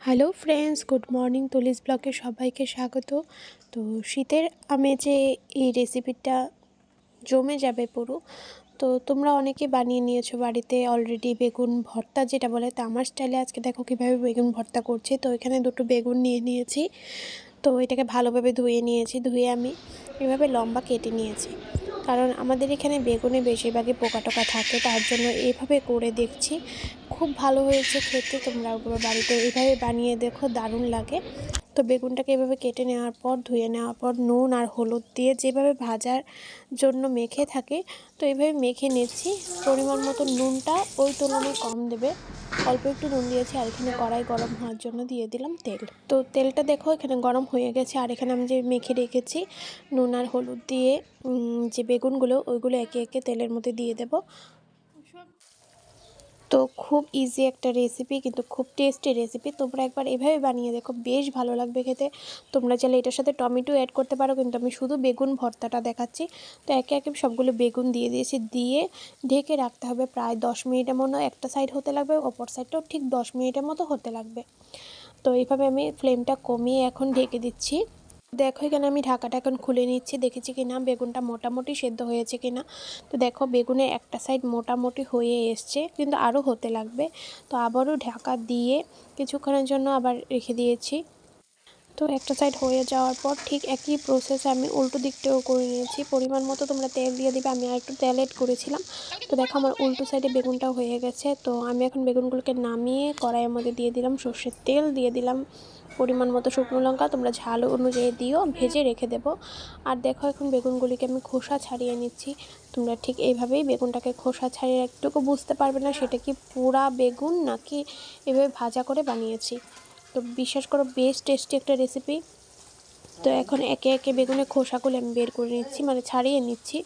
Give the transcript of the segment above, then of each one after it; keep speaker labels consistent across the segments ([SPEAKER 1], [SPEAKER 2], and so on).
[SPEAKER 1] Hello friends, good morning. Tuli's ব্লগে সবাইকে স্বাগত। তো শীতের আমেজে এই রেসিপিটা জমে যাবে পুরো। তো তোমরা অনেকে বানিয়ে নিয়েছো বাড়িতে অলরেডি বেগুন ভর্তা যেটা বলে, তো আমার স্টাইলে আজকে দেখো কীভাবে বেগুন ভর্তা করছে। তো এখানে দুটো বেগুন নিয়ে নিয়েছি। তো এটাকে ভালোভাবে ধুয়ে নিয়েছি। ধুয়ে আমি এভাবে লম্বা কেটে নিয়েছি। কারণ আমাদের এখানে বেগুনে বেশিরভাগই পোকা টোকা থাকে, তার জন্য এইভাবে করে দেখছি। খুব ভালো হয়েছে খেতে, তোমরা ওগুলো বাড়িতে এইভাবে বানিয়ে দেখো, দারুণ লাগে। তো বেগুনটাকে এভাবে কেটে নেওয়ার পর, ধুয়ে নেওয়ার পর, নুন আর হলুদ দিয়ে যেভাবে ভাজার জন্য মেখে থাকে, তো এইভাবে মেখে নিচ্ছি। পরিমাণ মতো নুনটা ওই তুলনায় কম দেবে। অল্প একটু নুন দিয়েছি আর এখানে কড়াই গরম হওয়ার জন্য দিয়ে দিলাম তেল। তো তেলটা দেখো, এখানে গরম হয়ে গেছে আর এখানে আমি যে মেখে রেখেছি, নুন আর হলুদ দিয়ে যে বেগুনগুলো, ওইগুলো একে একে তেলের মধ্যে দিয়ে দেবো। তো খুব ইজি একটা রেসিপি কিন্তু খুব টেস্টি রেসিপি তোমরা একবার এভাবে বানিয়ে দেখো, বেশ ভালো লাগবে খেতে। তোমরা চাইলে এটার সাথে টমেটো অ্যাড করতে পারো, কিন্তু আমি শুধু বেগুন ভর্তাটা দেখাচ্ছি। তো একে একে সবগুলো বেগুন দিয়ে দিয়েছি, দিয়ে ঢেকে রাখতে হবে প্রায় দশ মিনিটের মতো। একটা সাইড হতে লাগবে, অপর সাইডটাও ঠিক দশ মিনিটের মতো হতে লাগবে। তো এইভাবে আমি ফ্লেমটা কমিয়ে এখন ঢেকে দিচ্ছি। দেখো, এখানে আমি ঢাকাটা এখন খুলে নিচ্ছি। দেখেছি কি না বেগুনটা মোটামুটি সেদ্ধ হয়েছে কি না তো দেখো বেগুনের একটা সাইড মোটামুটি হয়ে এসছে, কিন্তু আরও হতে লাগবে। তো আবারও ঢাকা দিয়ে কিছুক্ষণের জন্য আবার রেখে দিয়েছি। তো একটা সাইড হয়ে যাওয়ার পর ঠিক একই প্রসেসে আমি উল্টো দিকটাও করে নিয়েছি। পরিমাণ মতো তোমরা তেল দিয়ে দিবে, আমি আর একটু তেল এড করেছিলাম। তো দেখো আমার উল্টো সাইডে বেগুনটাও হয়ে গেছে। তো আমি এখন বেগুনগুলোকে নামিয়ে কড়াইয়ের মধ্যে দিয়ে দিলাম, সর্ষের তেল দিয়ে দিলাম পরিমাণ মতো শুকনো লঙ্কা। তোমরা ঝাল অনুযায়ী দিও, ভেজে রেখে দেব। আর দেখো এখন বেগুনগুলিকে আমি খোসা ছাড়িয়ে নিচ্ছি। তোমরা ঠিক এইভাবেই বেগুনটাকে খোসা ছাড়িয়ে একটুকু বুঝতে পারবে না সেটা কি পুরা বেগুন নাকি এভাবে ভাজা করে বানিয়েছি। তো বিশ্বাস করো বেশ টেস্টি একটা রেসিপি তো এখন একে একে বেগুনের খোসাগুলো আমি বের করে নিচ্ছি মানে ছাড়িয়ে নিচ্ছি।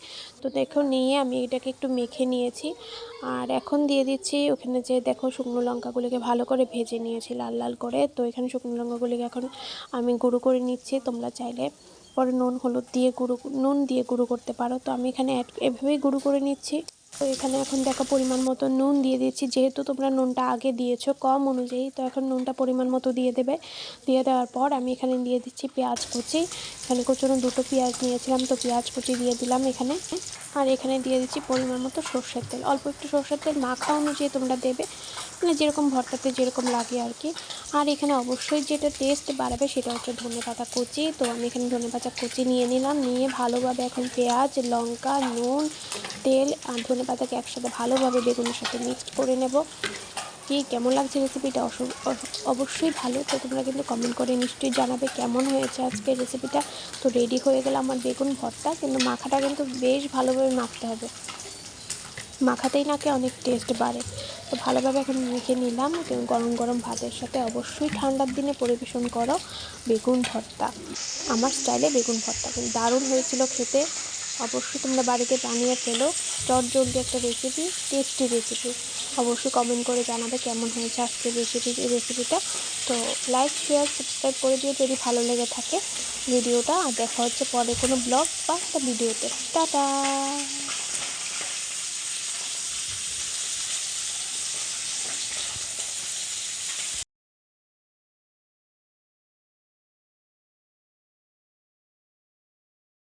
[SPEAKER 1] তো দেখো, নিয়ে আমি এটাকে একটু মেখে নিয়েছি। আর এখন দিয়ে দিচ্ছি ওখানে যে দেখো, শুকনো লঙ্কাগুলিকে ভালো করে ভেজে নিয়েছি লাল লাল করে। তো এখানে শুকনো লঙ্কাগুলিকে এখন আমি গুঁড়ো করে নিচ্ছি, তোমরা চাইলে পরে নুন, হলুদ দিয়ে গুঁড়ো, নুন দিয়ে গুঁড়ো করতে পারো। তো আমি এখানে এভাবেই গুঁড়ো করে নিচ্ছি। তো এখানে এখন দেখো পরিমাণ মতো নুন দিয়ে দিচ্ছি যেহেতু তোমরা নুনটা আগে দিয়েছ কম অনুযায়ী, তো এখন নুনটা পরিমাণ মতো দিয়ে দেবে। দিয়ে দেওয়ার পর আমি এখানে দিয়ে দিচ্ছি পেঁয়াজ কুচি। এখানে কুচুনো দুটো পেঁয়াজ নিয়েছিলাম, তো পেঁয়াজ কুচি দিয়ে দিলাম এখানে। আর এখানে দিয়ে দিচ্ছি পরিমাণ মতো সর্ষের তেল। অল্প একটু সর্ষের তেল মাখা অনুযায়ী তোমরা দেবে। মানে যেরকম ভর্তাতে যেরকম লাগে আর কি। আর এখানে অবশ্যই যেটা টেস্ট বাড়াবে সেটা হচ্ছে ধনে পাতা কুচি। তো আমি এখানে ধনে পাতা কুচি নিয়ে নিলাম। নিয়ে ভালোভাবে এখন পেঁয়াজ, লঙ্কা, নুন, তেল, আর পাতাকে একসাথে ভালোভাবে বেগুনের সাথে মিক্সড করে নেব। কি, কেমন লাগছে রেসিপিটা? অবশ্যই ভালো। তো তোমরা কিন্তু কমেন্ট করে নিশ্চয়ই জানাবে কেমন হয়েছে আজকে রেসিপিটা। তো রেডি হয়ে গেলে আমার বেগুন ভর্তা। কিন্তু মাখাটা কিন্তু বেশ ভালোভাবে মাখতে হবে। মাখাতেই নাকি অনেক টেস্ট বাড়ে। তো ভালোভাবে এখন মেখে নিলাম। গরম গরম ভাতের সাথে অবশ্যই ঠান্ডার দিনে পরিবেশন করো বেগুন ভর্তা। আমার স্টাইলে বেগুন ভর্তা। কিন্তু দারুণ হয়েছিল খেতে। অবশ্যই তোমরা বাড়িতে বানিয়ে ফেলো। চট জলদি একটা রেসিপি টেস্টি রেসিপি অবশ্যই কমেন্ট করে জানাবে কেমন হয়েছে আজকে রেসিপি রেসিপিটা তো লাইক শেয়ার সাবস্ক্রাইব করে দিও যদি ভালো লেগে থাকে। ভিডিওটা আর দেখা হচ্ছে পরে কোনো ব্লগ বা একটা ভিডিওতে টাটা!